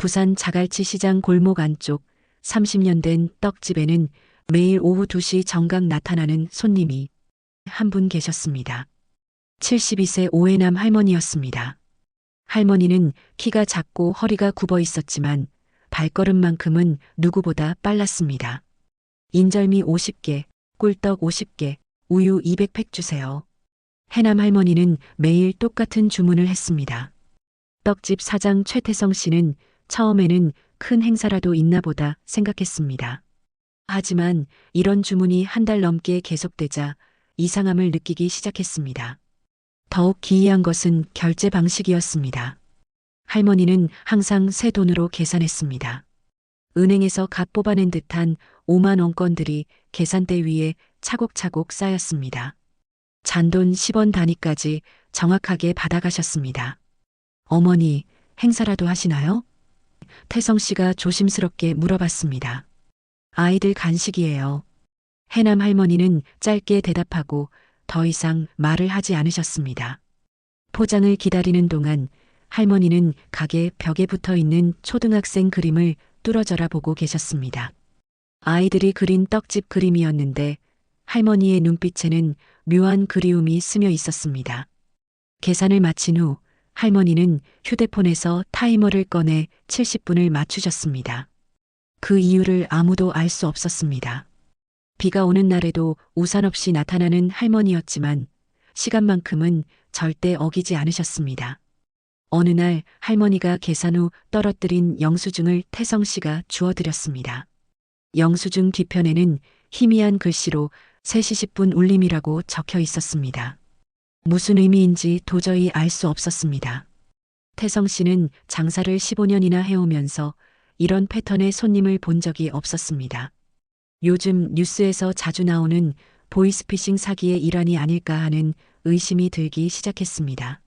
부산 자갈치 시장 골목 안쪽 30년 된 떡집에는 매일 오후 2시 정각 나타나는 손님이 한 분 계셨습니다. 72세 오해남 할머니였습니다. 할머니는 키가 작고 허리가 굽어 있었지만 발걸음만큼은 누구보다 빨랐습니다. 인절미 50개, 꿀떡 50개, 우유 200팩 주세요. 해남 할머니는 매일 똑같은 주문을 했습니다. 떡집 사장 최태성 씨는 처음에는 큰 행사라도 있나 보다 생각했습니다. 하지만 이런 주문이 한 달 넘게 계속되자 이상함을 느끼기 시작했습니다. 더욱 기이한 것은 결제 방식이었습니다. 할머니는 항상 새 돈으로 계산했습니다. 은행에서 갓 뽑아낸 듯한 5만 원건들이 계산대 위에 차곡차곡 쌓였습니다. 잔돈 10원 단위까지 정확하게 받아가셨습니다. 어머니, 행사라도 하시나요? 태성 씨가 조심스럽게 물어봤습니다. 아이들 간식이에요. 해남 할머니는 짧게 대답하고 더 이상 말을 하지 않으셨습니다. 포장을 기다리는 동안 할머니는 가게 벽에 붙어 있는 초등학생 그림을 뚫어져라 보고 계셨습니다. 아이들이 그린 떡집 그림이었는데 할머니의 눈빛에는 묘한 그리움이 스며 있었습니다. 계산을 마친 후 할머니는 휴대폰에서 타이머를 꺼내 70분을 맞추셨습니다. 그 이유를 아무도 알 수 없었습니다. 비가 오는 날에도 우산 없이 나타나는 할머니였지만 시간만큼은 절대 어기지 않으셨습니다. 어느 날 할머니가 계산 후 떨어뜨린 영수증을 태성 씨가 주워드렸습니다. 영수증 뒤편에는 희미한 글씨로 3시 10분 울림이라고 적혀 있었습니다. 무슨 의미인지 도저히 알 수 없었습니다. 태성 씨는 장사를 15년이나 해오면서 이런 패턴의 손님을 본 적이 없었습니다. 요즘 뉴스에서 자주 나오는 보이스피싱 사기의 일환이 아닐까 하는 의심이 들기 시작했습니다.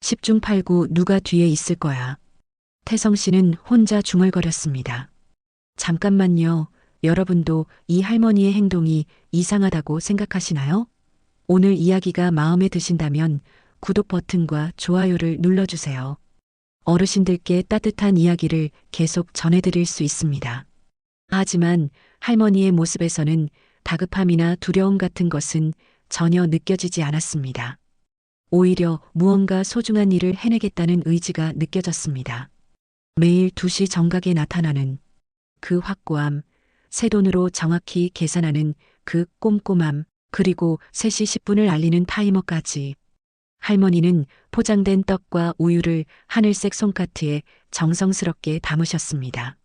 10중 8구 누가 뒤에 있을 거야. 태성 씨는 혼자 중얼거렸습니다. 잠깐만요. 여러분도 이 할머니의 행동이 이상하다고 생각하시나요? 오늘 이야기가 마음에 드신다면 구독 버튼과 좋아요를 눌러주세요. 어르신들께 따뜻한 이야기를 계속 전해드릴 수 있습니다. 하지만 할머니의 모습에서는 다급함이나 두려움 같은 것은 전혀 느껴지지 않았습니다. 오히려 무언가 소중한 일을 해내겠다는 의지가 느껴졌습니다. 매일 2시 정각에 나타나는 그 확고함, 새 돈으로 정확히 계산하는 그 꼼꼼함, 그리고 3시 10분을 알리는 타이머까지. 할머니는 포장된 떡과 우유를 하늘색 손카트에 정성스럽게 담으셨습니다.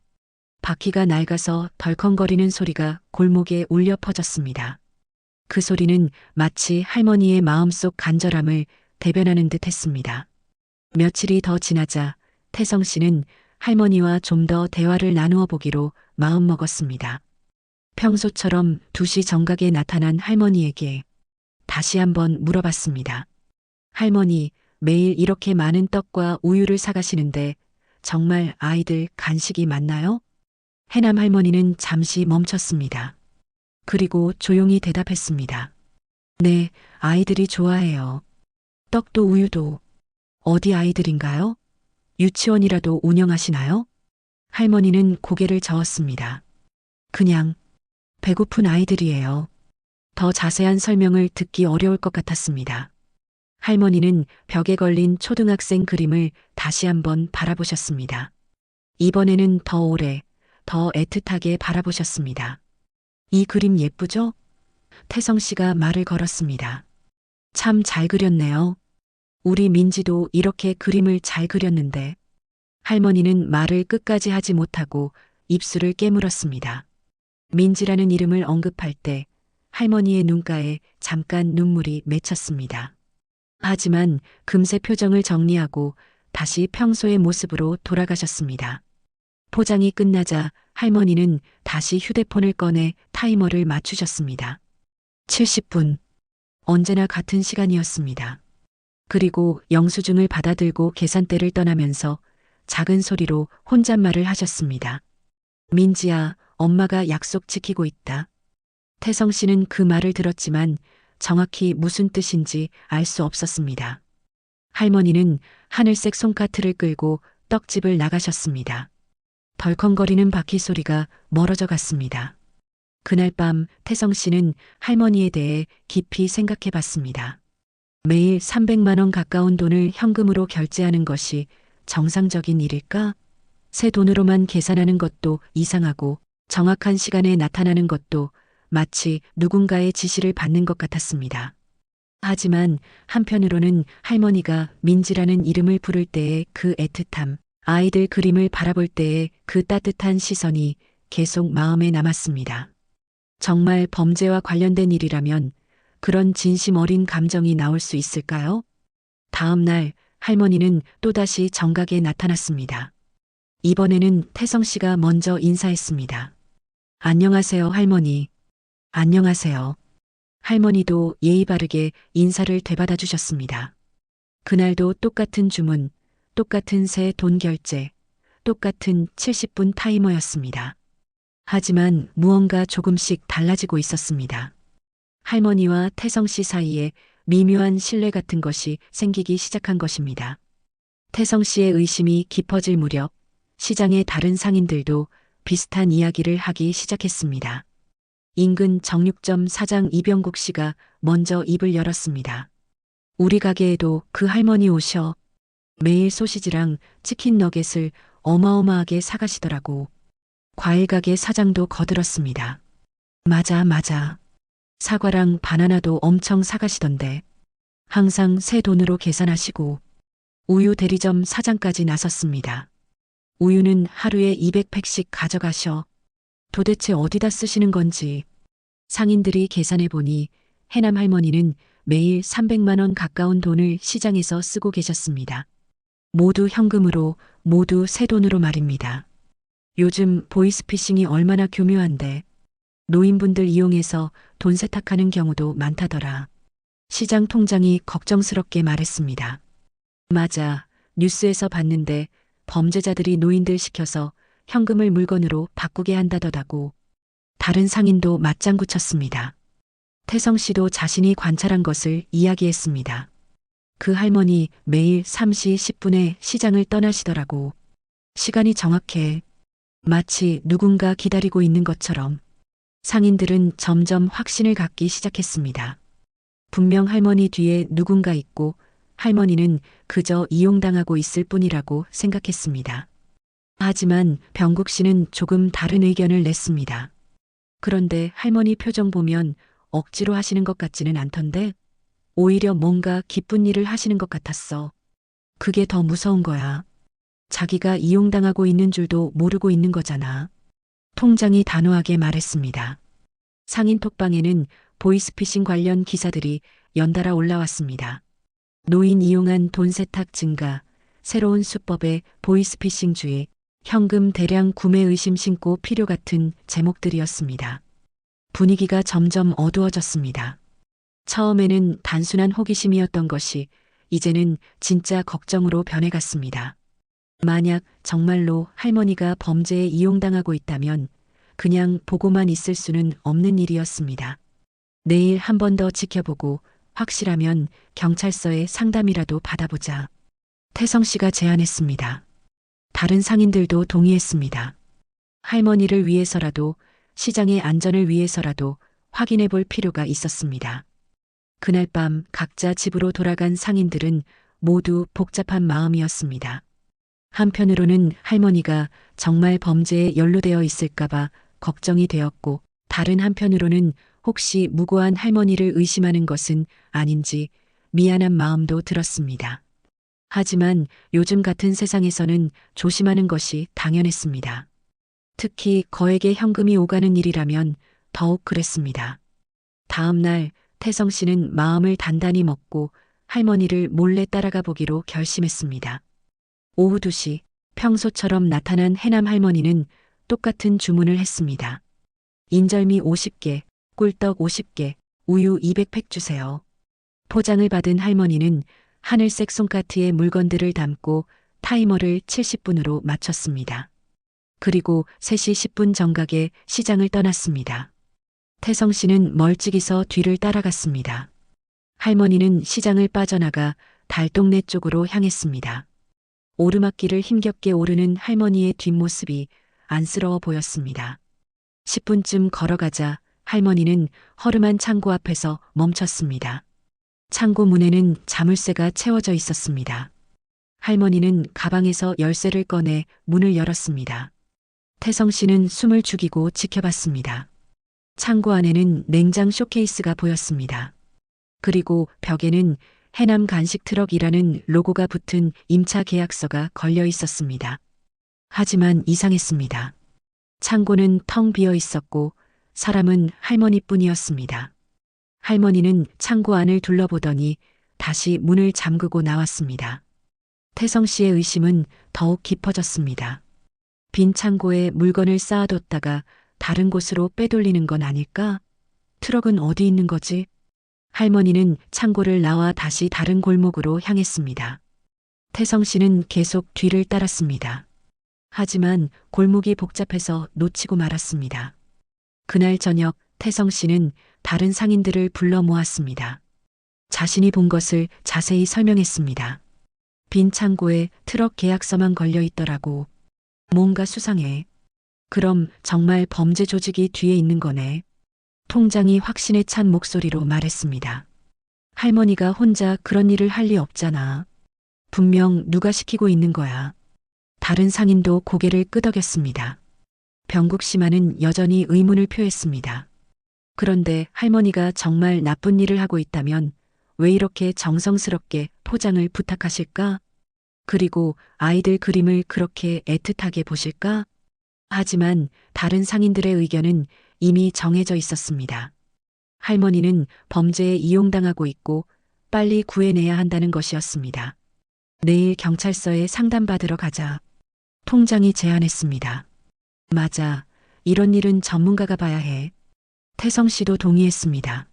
바퀴가 낡아서 덜컹거리는 소리가 골목에 울려 퍼졌습니다. 그 소리는 마치 할머니의 마음속 간절함을 대변하는 듯 했습니다. 며칠이 더 지나자 태성 씨는 할머니와 좀 더 대화를 나누어 보기로 마음먹었습니다. 평소처럼 2시 정각에 나타난 할머니에게 다시 한번 물어봤습니다. 할머니, 매일 이렇게 많은 떡과 우유를 사가시는데 정말 아이들 간식이 맞나요? 해남 할머니는 잠시 멈췄습니다. 그리고 조용히 대답했습니다. 네, 아이들이 좋아해요. 떡도 우유도. 어디 아이들인가요? 유치원이라도 운영하시나요? 할머니는 고개를 저었습니다. 그냥 배고픈 아이들이에요. 더 자세한 설명을 듣기 어려울 것 같았습니다. 할머니는 벽에 걸린 초등학생 그림을 다시 한번 바라보셨습니다. 이번에는 더 오래, 더 애틋하게 바라보셨습니다. 이 그림 예쁘죠? 태성 씨가 말을 걸었습니다. 참 잘 그렸네요. 우리 민지도 이렇게 그림을 잘 그렸는데. 할머니는 말을 끝까지 하지 못하고 입술을 깨물었습니다. 민지라는 이름을 언급할 때 할머니의 눈가에 잠깐 눈물이 맺혔습니다. 하지만 금세 표정을 정리하고 다시 평소의 모습으로 돌아가셨습니다. 포장이 끝나자 할머니는 다시 휴대폰을 꺼내 타이머를 맞추셨습니다. 70분. 언제나 같은 시간이었습니다. 그리고 영수증을 받아들고 계산대를 떠나면서 작은 소리로 혼잣말을 하셨습니다. 민지야, 엄마가 약속 지키고 있다. 태성 씨는 그 말을 들었지만 정확히 무슨 뜻인지 알 수 없었습니다. 할머니는 하늘색 손카트를 끌고 떡집을 나가셨습니다. 덜컹거리는 바퀴 소리가 멀어져 갔습니다. 그날 밤 태성 씨는 할머니에 대해 깊이 생각해 봤습니다. 매일 300만 원 가까운 돈을 현금으로 결제하는 것이 정상적인 일일까? 새 돈으로만 계산하는 것도 이상하고 정확한 시간에 나타나는 것도 마치 누군가의 지시를 받는 것 같았습니다. 하지만 한편으로는 할머니가 민지라는 이름을 부를 때의 그 애틋함, 아이들 그림을 바라볼 때의 그 따뜻한 시선이 계속 마음에 남았습니다. 정말 범죄와 관련된 일이라면 그런 진심 어린 감정이 나올 수 있을까요? 다음 날 할머니는 또다시 정각에 나타났습니다. 이번에는 태성 씨가 먼저 인사했습니다. 안녕하세요, 할머니. 안녕하세요. 할머니도 예의 바르게 인사를 되받아 주셨습니다. 그날도 똑같은 주문, 똑같은 새 돈 결제, 똑같은 70분 타이머였습니다. 하지만 무언가 조금씩 달라지고 있었습니다. 할머니와 태성 씨 사이에 미묘한 신뢰 같은 것이 생기기 시작한 것입니다. 태성 씨의 의심이 깊어질 무렵 시장의 다른 상인들도 비슷한 이야기를 하기 시작했습니다. 인근 정육점 사장 이병국 씨가 먼저 입을 열었습니다. 우리 가게에도 그 할머니 오셔. 매일 소시지랑 치킨 너겟을 어마어마하게 사가시더라고. 과일 가게 사장도 거들었습니다. 맞아, 맞아. 사과랑 바나나도 엄청 사가시던데. 항상 새 돈으로 계산하시고. 우유 대리점 사장까지 나섰습니다. 우유는 하루에 200팩씩 가져가셔. 도대체 어디다 쓰시는 건지. 상인들이 계산해 보니 해남 할머니는 매일 300만 원 가까운 돈을 시장에서 쓰고 계셨습니다. 모두 현금으로, 모두 새 돈으로 말입니다. 요즘 보이스피싱이 얼마나 교묘한데 노인분들 이용해서 돈 세탁하는 경우도 많다더라. 시장 통장이 걱정스럽게 말했습니다. 맞아. 뉴스에서 봤는데 범죄자들이 노인들 시켜서 현금을 물건으로 바꾸게 한다더다고. 다른 상인도 맞장구 쳤습니다. 태성 씨도 자신이 관찰한 것을 이야기했습니다. 그 할머니 매일 3시 10분에 시장을 떠나시더라고. 시간이 정확해. 마치 누군가 기다리고 있는 것처럼. 상인들은 점점 확신을 갖기 시작했습니다. 분명 할머니 뒤에 누군가 있고 할머니는 그저 이용당하고 있을 뿐이라고 생각했습니다. 하지만 병국 씨는 조금 다른 의견을 냈습니다. 그런데 할머니 표정 보면 억지로 하시는 것 같지는 않던데 오히려 뭔가 기쁜 일을 하시는 것 같았어. 그게 더 무서운 거야. 자기가 이용당하고 있는 줄도 모르고 있는 거잖아. 통장이 단호하게 말했습니다. 상인 톡방에는 보이스피싱 관련 기사들이 연달아 올라왔습니다. 노인 이용한 돈 세탁 증가, 새로운 수법의 보이스피싱 주의, 현금 대량 구매 의심 신고 필요 같은 제목들이었습니다. 분위기가 점점 어두워졌습니다. 처음에는 단순한 호기심이었던 것이 이제는 진짜 걱정으로 변해갔습니다. 만약 정말로 할머니가 범죄에 이용당하고 있다면 그냥 보고만 있을 수는 없는 일이었습니다. 내일 한 번 더 지켜보고 확실하면 경찰서에 상담이라도 받아보자. 태성 씨가 제안했습니다. 다른 상인들도 동의했습니다. 할머니를 위해서라도 시장의 안전을 위해서라도 확인해 볼 필요가 있었습니다. 그날 밤 각자 집으로 돌아간 상인들은 모두 복잡한 마음이었습니다. 한편으로는 할머니가 정말 범죄에 연루되어 있을까봐 걱정이 되었고, 다른 한편으로는 혹시 무고한 할머니를 의심하는 것은 아닌지 미안한 마음도 들었습니다. 하지만 요즘 같은 세상에서는 조심하는 것이 당연했습니다. 특히 거액의 현금이 오가는 일이라면 더욱 그랬습니다. 다음 날 태성 씨는 마음을 단단히 먹고 할머니를 몰래 따라가 보기로 결심했습니다. 오후 2시 평소처럼 나타난 해남 할머니는 똑같은 주문을 했습니다. 인절미 50개, 꿀떡 50개, 우유 200팩 주세요. 포장을 받은 할머니는 하늘색 손카트에 물건들을 담고 타이머를 70분으로 맞췄습니다. 그리고 3시 10분 정각에 시장을 떠났습니다. 태성 씨는 멀찍이서 뒤를 따라갔습니다. 할머니는 시장을 빠져나가 달동네 쪽으로 향했습니다. 오르막길을 힘겹게 오르는 할머니의 뒷모습이 안쓰러워 보였습니다. 10분쯤 걸어가자 할머니는 허름한 창고 앞에서 멈췄습니다. 창고 문에는 자물쇠가 채워져 있었습니다. 할머니는 가방에서 열쇠를 꺼내 문을 열었습니다. 태성 씨는 숨을 죽이고 지켜봤습니다. 창고 안에는 냉장 쇼케이스가 보였습니다. 그리고 벽에는 해남 간식 트럭이라는 로고가 붙은 임차 계약서가 걸려 있었습니다. 하지만 이상했습니다. 창고는 텅 비어 있었고 사람은 할머니뿐이었습니다. 할머니는 창고 안을 둘러보더니 다시 문을 잠그고 나왔습니다. 태성 씨의 의심은 더욱 깊어졌습니다. 빈 창고에 물건을 쌓아뒀다가 다른 곳으로 빼돌리는 건 아닐까? 트럭은 어디 있는 거지? 할머니는 창고를 나와 다시 다른 골목으로 향했습니다. 태성 씨는 계속 뒤를 따랐습니다. 하지만 골목이 복잡해서 놓치고 말았습니다. 그날 저녁 태성 씨는 다른 상인들을 불러 모았습니다. 자신이 본 것을 자세히 설명했습니다. 빈 창고에 트럭 계약서만 걸려 있더라고. 뭔가 수상해. 그럼 정말 범죄 조직이 뒤에 있는 거네. 통장이 확신에 찬 목소리로 말했습니다. 할머니가 혼자 그런 일을 할 리 없잖아. 분명 누가 시키고 있는 거야. 다른 상인도 고개를 끄덕였습니다. 병국 씨만은 여전히 의문을 표했습니다. 그런데 할머니가 정말 나쁜 일을 하고 있다면 왜 이렇게 정성스럽게 포장을 부탁하실까? 그리고 아이들 그림을 그렇게 애틋하게 보실까? 하지만 다른 상인들의 의견은 이미 정해져 있었습니다. 할머니는 범죄에 이용당하고 있고 빨리 구해내야 한다는 것이었습니다. 내일 경찰서에 상담받으러 가자. 통장이 제안했습니다. 맞아. 이런 일은 전문가가 봐야 해. 태성 씨도 동의했습니다.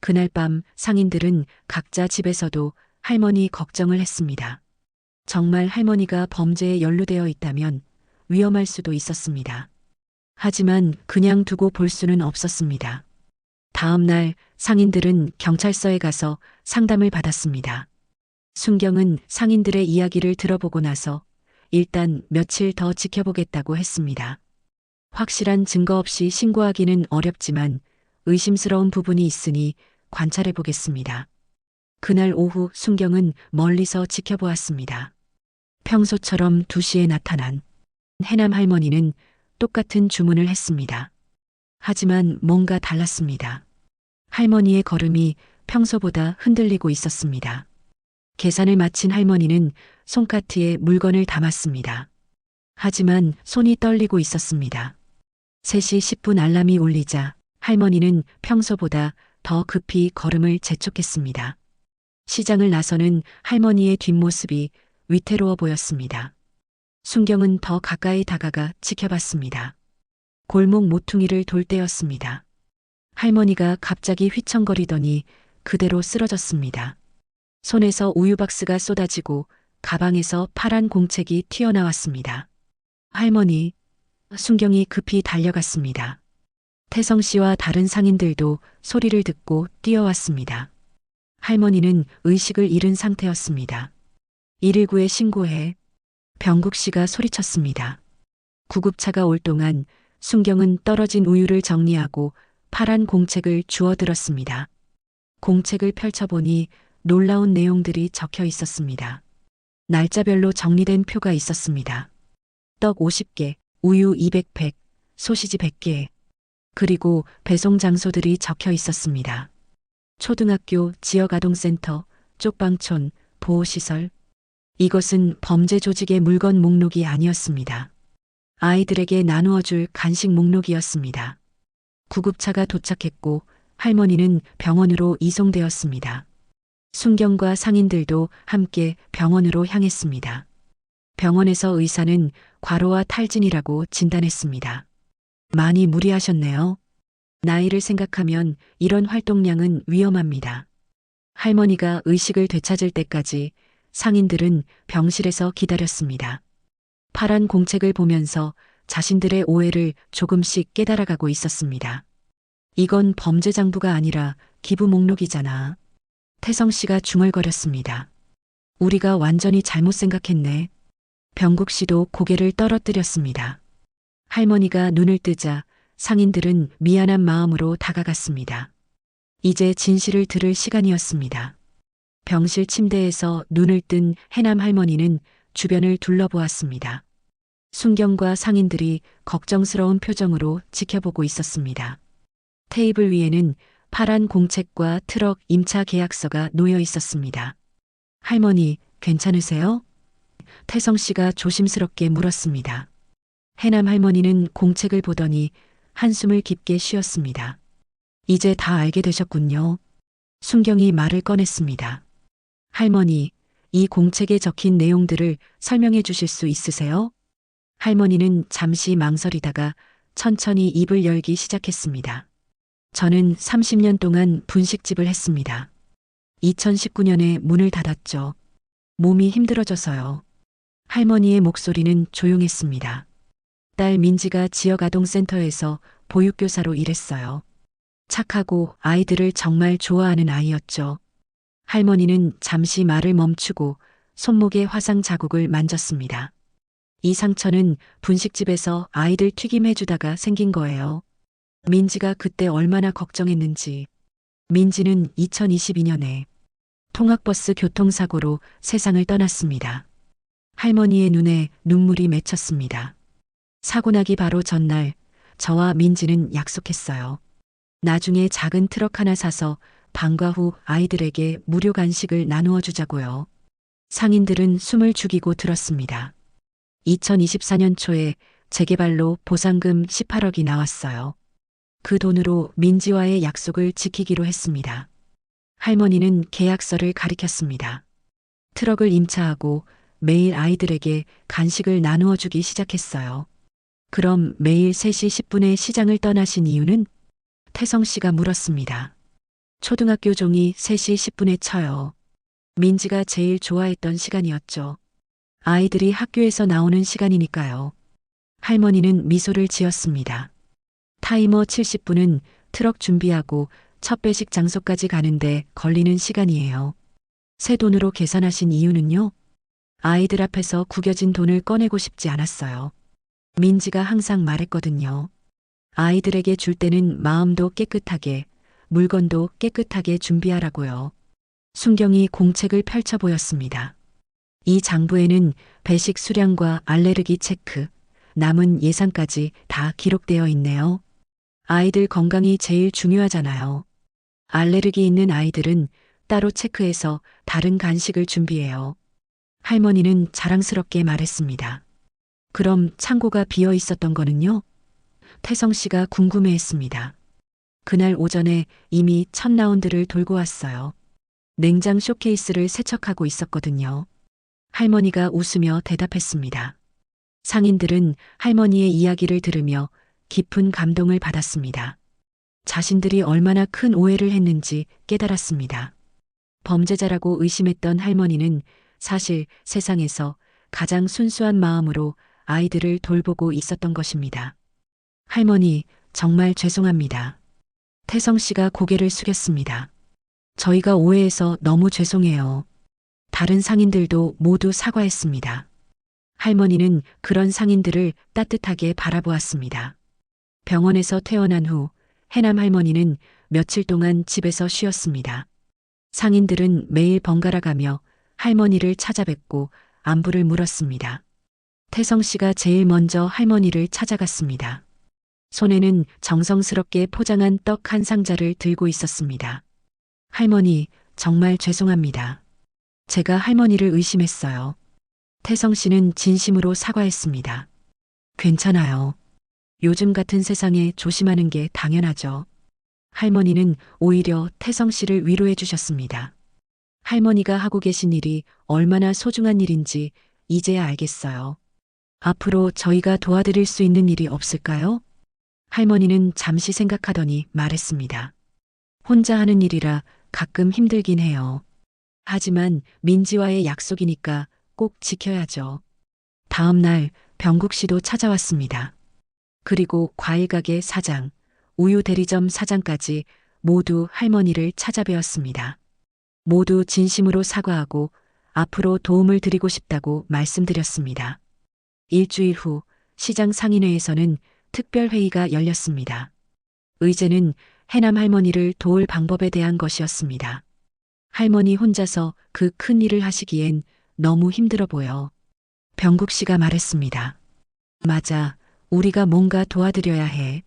그날 밤 상인들은 각자 집에서도 할머니 걱정을 했습니다. 정말 할머니가 범죄에 연루되어 있다면 위험할 수도 있었습니다. 하지만 그냥 두고 볼 수는 없었습니다. 다음 날 상인들은 경찰서에 가서 상담을 받았습니다. 순경은 상인들의 이야기를 들어보고 나서 일단 며칠 더 지켜보겠다고 했습니다. 확실한 증거 없이 신고하기는 어렵지만 의심스러운 부분이 있으니 관찰해 보겠습니다. 그날 오후 순경은 멀리서 지켜보았습니다. 평소처럼 2시에 나타난 해남 할머니는 똑같은 주문을 했습니다. 하지만 뭔가 달랐습니다. 할머니의 걸음이 평소보다 흔들리고 있었습니다. 계산을 마친 할머니는 손카트에 물건을 담았습니다. 하지만 손이 떨리고 있었습니다. 3시 10분 알람이 울리자 할머니는 평소보다 더 급히 걸음을 재촉했습니다. 시장을 나서는 할머니의 뒷모습이 위태로워 보였습니다. 순경은 더 가까이 다가가 지켜봤습니다. 골목 모퉁이를 돌 때였습니다. 할머니가 갑자기 휘청거리더니 그대로 쓰러졌습니다. 손에서 우유 박스가 쏟아지고 가방에서 파란 공책이 튀어나왔습니다. 할머니, 순경이 급히 달려갔습니다. 태성 씨와 다른 상인들도 소리를 듣고 뛰어왔습니다. 할머니는 의식을 잃은 상태였습니다. 119에 신고해. 병국 씨가 소리쳤습니다. 구급차가 올 동안 순경은 떨어진 우유를 정리하고 파란 공책을 주워들었습니다. 공책을 펼쳐보니 놀라운 내용들이 적혀 있었습니다. 날짜별로 정리된 표가 있었습니다. 떡 50개, 우유 200팩, 소시지 100개, 그리고 배송 장소들이 적혀 있었습니다. 초등학교, 지역아동센터, 쪽방촌, 보호시설. 이것은 범죄 조직의 물건 목록이 아니었습니다. 아이들에게 나누어 줄 간식 목록이었습니다. 구급차가 도착했고 할머니는 병원으로 이송되었습니다. 순경과 상인들도 함께 병원으로 향했습니다. 병원에서 의사는 과로와 탈진이라고 진단했습니다. 많이 무리하셨네요. 나이를 생각하면 이런 활동량은 위험합니다. 할머니가 의식을 되찾을 때까지 상인들은 병실에서 기다렸습니다. 파란 공책을 보면서 자신들의 오해를 조금씩 깨달아가고 있었습니다. 이건 범죄 장부가 아니라 기부 목록이잖아. 태성 씨가 중얼거렸습니다. 우리가 완전히 잘못 생각했네. 병국 씨도 고개를 떨어뜨렸습니다. 할머니가 눈을 뜨자 상인들은 미안한 마음으로 다가갔습니다. 이제 진실을 들을 시간이었습니다. 병실 침대에서 눈을 뜬 해남 할머니는 주변을 둘러보았습니다. 순경과 상인들이 걱정스러운 표정으로 지켜보고 있었습니다. 테이블 위에는 파란 공책과 트럭 임차 계약서가 놓여 있었습니다. 할머니, 괜찮으세요? 태성 씨가 조심스럽게 물었습니다. 해남 할머니는 공책을 보더니 한숨을 깊게 쉬었습니다. 이제 다 알게 되셨군요. 순경이 말을 꺼냈습니다. 할머니, 이 공책에 적힌 내용들을 설명해 주실 수 있으세요? 할머니는 잠시 망설이다가 천천히 입을 열기 시작했습니다. 저는 30년 동안 분식집을 했습니다. 2019년에 문을 닫았죠. 몸이 힘들어져서요. 할머니의 목소리는 조용했습니다. 딸 민지가 지역 아동센터에서 보육교사로 일했어요. 착하고 아이들을 정말 좋아하는 아이였죠. 할머니는 잠시 말을 멈추고 손목에 화상 자국을 만졌습니다. 이 상처는 분식집에서 아이들 튀김해주다가 생긴 거예요. 민지가 그때 얼마나 걱정했는지. 민지는 2022년에 통학버스 교통사고로 세상을 떠났습니다. 할머니의 눈에 눈물이 맺혔습니다. 사고 나기 바로 전날 저와 민지는 약속했어요. 나중에 작은 트럭 하나 사서 방과 후 아이들에게 무료 간식을 나누어 주자고요. 상인들은 숨을 죽이고 들었습니다. 2024년 초에 재개발로 보상금 18억이 나왔어요. 그 돈으로 민지와의 약속을 지키기로 했습니다. 할머니는 계약서를 가리켰습니다. 트럭을 임차하고 매일 아이들에게 간식을 나누어 주기 시작했어요. 그럼 매일 3시 10분에 시장을 떠나신 이유는? 태성 씨가 물었습니다. 초등학교 종이 3시 10분에 쳐요. 민지가 제일 좋아했던 시간이었죠. 아이들이 학교에서 나오는 시간이니까요. 할머니는 미소를 지었습니다. 타이머 70분은 트럭 준비하고 첫 배식 장소까지 가는데 걸리는 시간이에요. 새 돈으로 계산하신 이유는요? 아이들 앞에서 구겨진 돈을 꺼내고 싶지 않았어요. 민지가 항상 말했거든요. 아이들에게 줄 때는 마음도 깨끗하게, 물건도 깨끗하게 준비하라고요. 순경이 공책을 펼쳐 보였습니다. 이 장부에는 배식 수량과 알레르기 체크, 남은 예산까지 다 기록되어 있네요. 아이들 건강이 제일 중요하잖아요. 알레르기 있는 아이들은 따로 체크해서 다른 간식을 준비해요. 할머니는 자랑스럽게 말했습니다. 그럼 창고가 비어 있었던 거는요? 태성 씨가 궁금해 했습니다. 그날 오전에 이미 첫 라운드를 돌고 왔어요. 냉장 쇼케이스를 세척하고 있었거든요. 할머니가 웃으며 대답했습니다. 상인들은 할머니의 이야기를 들으며 깊은 감동을 받았습니다. 자신들이 얼마나 큰 오해를 했는지 깨달았습니다. 범죄자라고 의심했던 할머니는 사실 세상에서 가장 순수한 마음으로 아이들을 돌보고 있었던 것입니다. 할머니, 정말 죄송합니다. 태성 씨가 고개를 숙였습니다. 저희가 오해해서 너무 죄송해요. 다른 상인들도 모두 사과했습니다. 할머니는 그런 상인들을 따뜻하게 바라보았습니다. 병원에서 퇴원한 후 해남 할머니는 며칠 동안 집에서 쉬었습니다. 상인들은 매일 번갈아 가며 할머니를 찾아뵙고 안부를 물었습니다. 태성 씨가 제일 먼저 할머니를 찾아갔습니다. 손에는 정성스럽게 포장한 떡 한 상자를 들고 있었습니다. 할머니, 정말 죄송합니다. 제가 할머니를 의심했어요. 태성 씨는 진심으로 사과했습니다. 괜찮아요. 요즘 같은 세상에 조심하는 게 당연하죠. 할머니는 오히려 태성 씨를 위로해 주셨습니다. 할머니가 하고 계신 일이 얼마나 소중한 일인지 이제야 알겠어요. 앞으로 저희가 도와드릴 수 있는 일이 없을까요? 할머니는 잠시 생각하더니 말했습니다. 혼자 하는 일이라 가끔 힘들긴 해요. 하지만 민지와의 약속이니까 꼭 지켜야죠. 다음 날 병국 씨도 찾아왔습니다. 그리고 과일 가게 사장, 우유 대리점 사장까지 모두 할머니를 찾아뵈었습니다. 모두 진심으로 사과하고 앞으로 도움을 드리고 싶다고 말씀드렸습니다. 일주일 후 시장 상인회에서는 특별회의가 열렸습니다. 의제는 해남 할머니를 도울 방법에 대한 것이었습니다. 할머니 혼자서 그 큰 일을 하시기엔 너무 힘들어 보여. 병국 씨가 말했습니다. 맞아. 우리가 뭔가 도와드려야 해.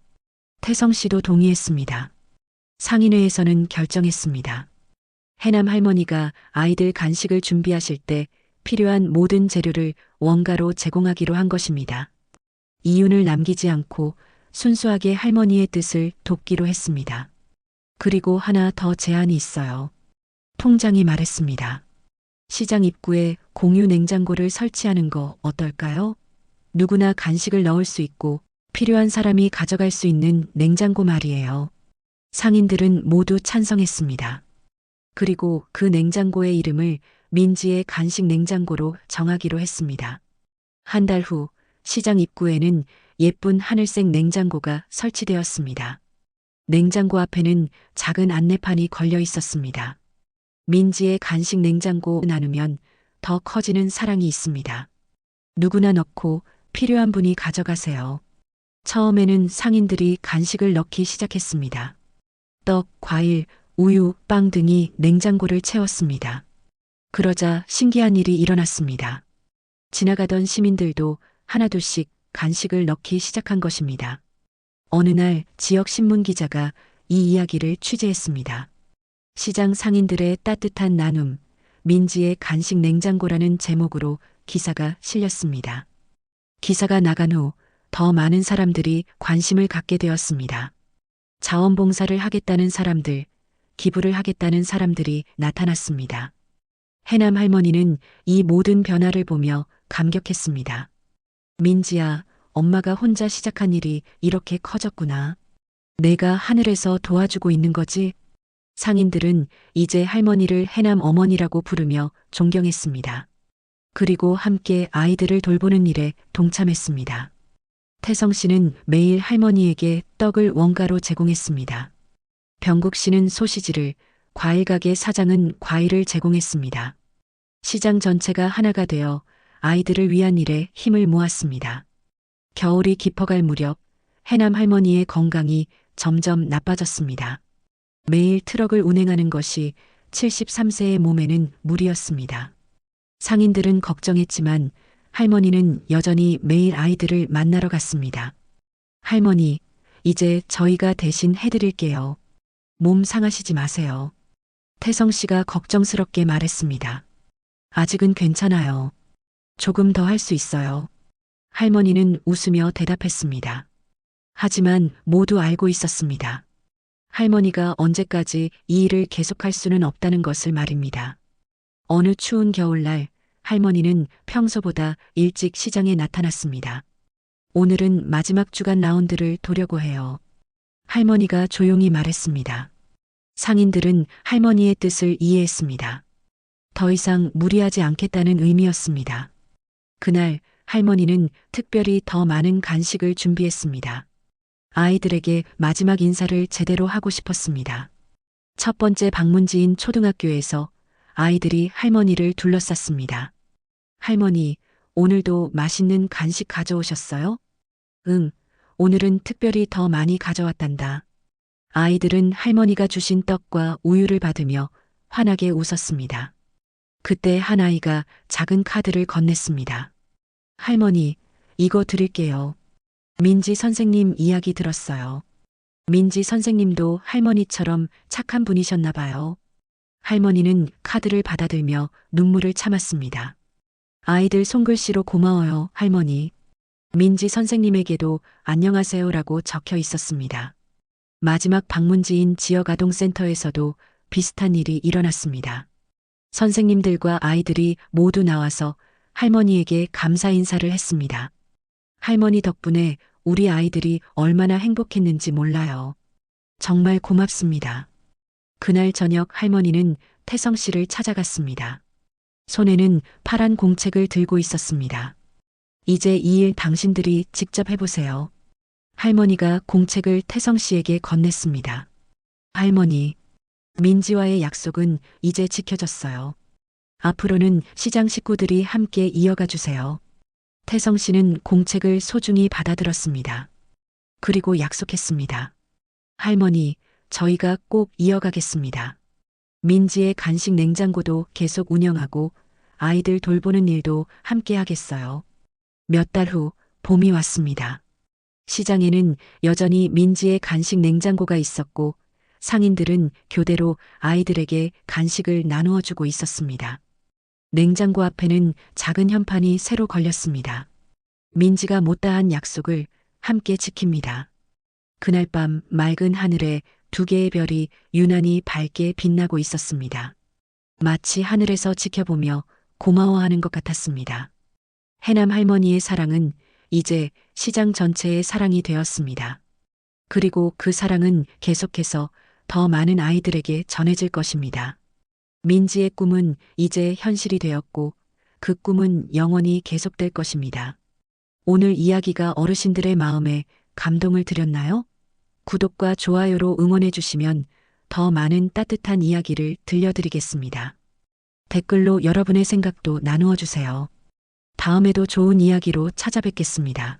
태성 씨도 동의했습니다. 상인회에서는 결정했습니다. 해남 할머니가 아이들 간식을 준비하실 때 필요한 모든 재료를 원가로 제공하기로 한 것입니다. 이윤을 남기지 않고 순수하게 할머니의 뜻을 돕기로 했습니다. 그리고 하나 더 제안이 있어요. 통장이 말했습니다. 시장 입구에 공유 냉장고를 설치하는 거 어떨까요? 누구나 간식을 넣을 수 있고 필요한 사람이 가져갈 수 있는 냉장고 말이에요. 상인들은 모두 찬성했습니다. 그리고 그 냉장고의 이름을 민지의 간식 냉장고로 정하기로 했습니다. 한 달 후 시장 입구에는 예쁜 하늘색 냉장고가 설치되었습니다. 냉장고 앞에는 작은 안내판이 걸려 있었습니다. 민지의 간식 냉장고 나누면 더 커지는 사랑이 있습니다. 누구나 넣고 필요한 분이 가져가세요. 처음에는 상인들이 간식을 넣기 시작했습니다. 떡, 과일, 우유, 빵 등이 냉장고를 채웠습니다. 그러자 신기한 일이 일어났습니다. 지나가던 시민들도 하나둘씩 간식을 넣기 시작한 것입니다. 어느 날 지역 신문 기자가 이 이야기를 취재했습니다. 시장 상인들의 따뜻한 나눔, 민지의 간식 냉장고라는 제목으로 기사가 실렸습니다. 기사가 나간 후 더 많은 사람들이 관심을 갖게 되었습니다. 자원봉사를 하겠다는 사람들, 기부를 하겠다는 사람들이 나타났습니다. 해남 할머니는 이 모든 변화를 보며 감격했습니다. 민지야, 엄마가 혼자 시작한 일이 이렇게 커졌구나. 내가 하늘에서 도와주고 있는 거지? 상인들은 이제 할머니를 해남 어머니라고 부르며 존경했습니다. 그리고 함께 아이들을 돌보는 일에 동참했습니다. 태성 씨는 매일 할머니에게 떡을 원가로 제공했습니다. 병국 씨는 소시지를, 과일 가게 사장은 과일을 제공했습니다. 시장 전체가 하나가 되어 아이들을 위한 일에 힘을 모았습니다. 겨울이 깊어갈 무렵 해남 할머니의 건강이 점점 나빠졌습니다. 매일 트럭을 운행하는 것이 73세의 몸에는 무리였습니다. 상인들은 걱정했지만 할머니는 여전히 매일 아이들을 만나러 갔습니다. 할머니, 이제 저희가 대신 해드릴게요. 몸 상하시지 마세요. 태성 씨가 걱정스럽게 말했습니다. 아직은 괜찮아요. 조금 더 할 수 있어요. 할머니는 웃으며 대답했습니다. 하지만 모두 알고 있었습니다. 할머니가 언제까지 이 일을 계속할 수는 없다는 것을 말입니다. 어느 추운 겨울날 할머니는 평소보다 일찍 시장에 나타났습니다. 오늘은 마지막 주간 라운드를 도려고 해요. 할머니가 조용히 말했습니다. 상인들은 할머니의 뜻을 이해했습니다. 더 이상 무리하지 않겠다는 의미였습니다. 그날 할머니는 특별히 더 많은 간식을 준비했습니다. 아이들에게 마지막 인사를 제대로 하고 싶었습니다. 첫 번째 방문지인 초등학교에서 아이들이 할머니를 둘러쌌습니다. 할머니, 오늘도 맛있는 간식 가져오셨어요? 응, 오늘은 특별히 더 많이 가져왔단다. 아이들은 할머니가 주신 떡과 우유를 받으며 환하게 웃었습니다. 그때 한 아이가 작은 카드를 건넸습니다. 할머니, 이거 드릴게요. 민지 선생님 이야기 들었어요. 민지 선생님도 할머니처럼 착한 분이셨나 봐요. 할머니는 카드를 받아들며 눈물을 참았습니다. 아이들 손글씨로 고마워요, 할머니. 민지 선생님에게도 안녕하세요라고 적혀 있었습니다. 마지막 방문지인 지역아동센터에서도 비슷한 일이 일어났습니다. 선생님들과 아이들이 모두 나와서 할머니에게 감사 인사를 했습니다. 할머니 덕분에 우리 아이들이 얼마나 행복했는지 몰라요. 정말 고맙습니다. 그날 저녁 할머니는 태성 씨를 찾아갔습니다. 손에는 파란 공책을 들고 있었습니다. 이제 이 일 당신들이 직접 해보세요. 할머니가 공책을 태성 씨에게 건넸습니다. 할머니, 민지와의 약속은 이제 지켜졌어요. 앞으로는 시장 식구들이 함께 이어가 주세요. 태성 씨는 공책을 소중히 받아들었습니다. 그리고 약속했습니다. 할머니, 저희가 꼭 이어가겠습니다. 민지의 간식 냉장고도 계속 운영하고 아이들 돌보는 일도 함께 하겠어요. 몇 달 후 봄이 왔습니다. 시장에는 여전히 민지의 간식 냉장고가 있었고 상인들은 교대로 아이들에게 간식을 나누어 주고 있었습니다. 냉장고 앞에는 작은 현판이 새로 걸렸습니다. 민지가 못다한 약속을 함께 지킵니다. 그날 밤 맑은 하늘에 두 개의 별이 유난히 밝게 빛나고 있었습니다. 마치 하늘에서 지켜보며 고마워하는 것 같았습니다. 해남 할머니의 사랑은 이제 시장 전체의 사랑이 되었습니다. 그리고 그 사랑은 계속해서 더 많은 아이들에게 전해질 것입니다. 민지의 꿈은 이제 현실이 되었고 그 꿈은 영원히 계속될 것입니다. 오늘 이야기가 어르신들의 마음에 감동을 드렸나요? 구독과 좋아요로 응원해 주시면 더 많은 따뜻한 이야기를 들려드리겠습니다. 댓글로 여러분의 생각도 나누어 주세요. 다음에도 좋은 이야기로 찾아뵙겠습니다.